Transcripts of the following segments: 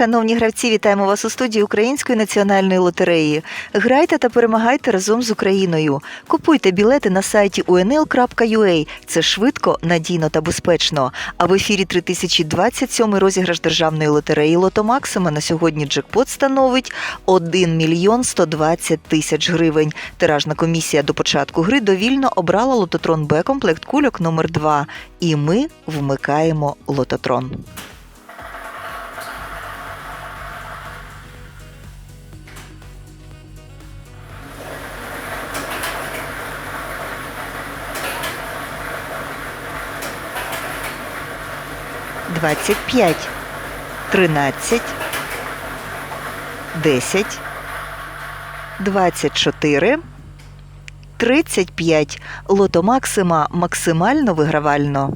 Шановні гравці, вітаємо вас у студії Української національної лотереї. Грайте та перемагайте разом з Україною. Купуйте білети на сайті unl.ua. Це швидко, надійно та безпечно. А в ефірі 3027 розіграш державної лотереї Лото Максима на сьогодні джекпот становить 1 мільйон 120 тисяч гривень. Тиражна комісія до початку гри довільно обрала лототрон Б комплект кульок номер 2 І ми вмикаємо лототрон. Двадцять п'ять, тринадцять, десять, двадцять чотири, тридцять п'ять. Лото Максима максимально вигравально.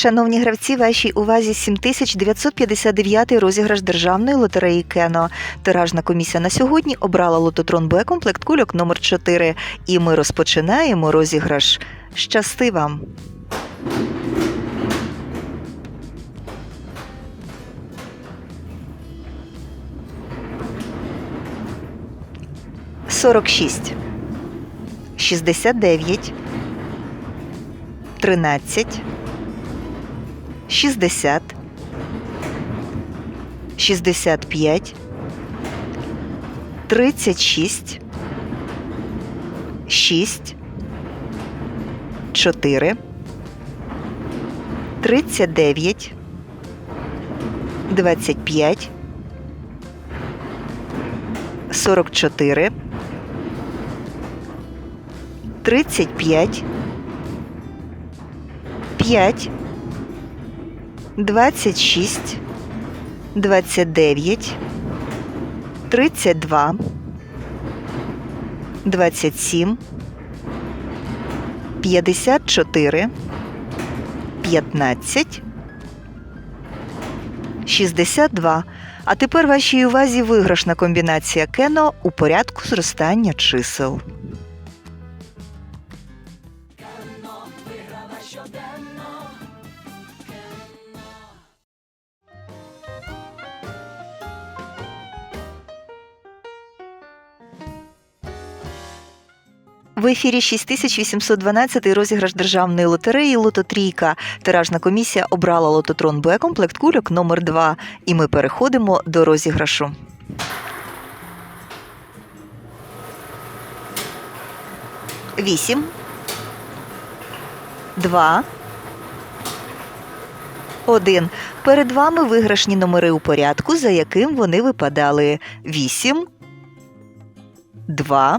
Шановні гравці, вашій увазі 7959 розіграш державної лотереї Кено. Тиражна комісія на сьогодні обрала лототрон Б комплект кульок номер 4 І ми розпочинаємо розіграш. Щасти вам! Сорок шість, шістдесят дев'ять, тринадцять. 60, 65, 36, 6, 4, 39, 25, 44, 35, 5, 26, 29, 32, 27, 54, 15, 62. А тепер вашій увазі виграшна комбінація кено у порядку зростання чисел. В ефірі 6812 розіграш державної лотереї Лототрійка. Тиражна комісія обрала лототрон Б комплект кульок номер 2 І ми переходимо до розіграшу. Вісім. Два. Один. Перед вами виграшні номери у порядку, за яким вони випадали. Вісім. Два.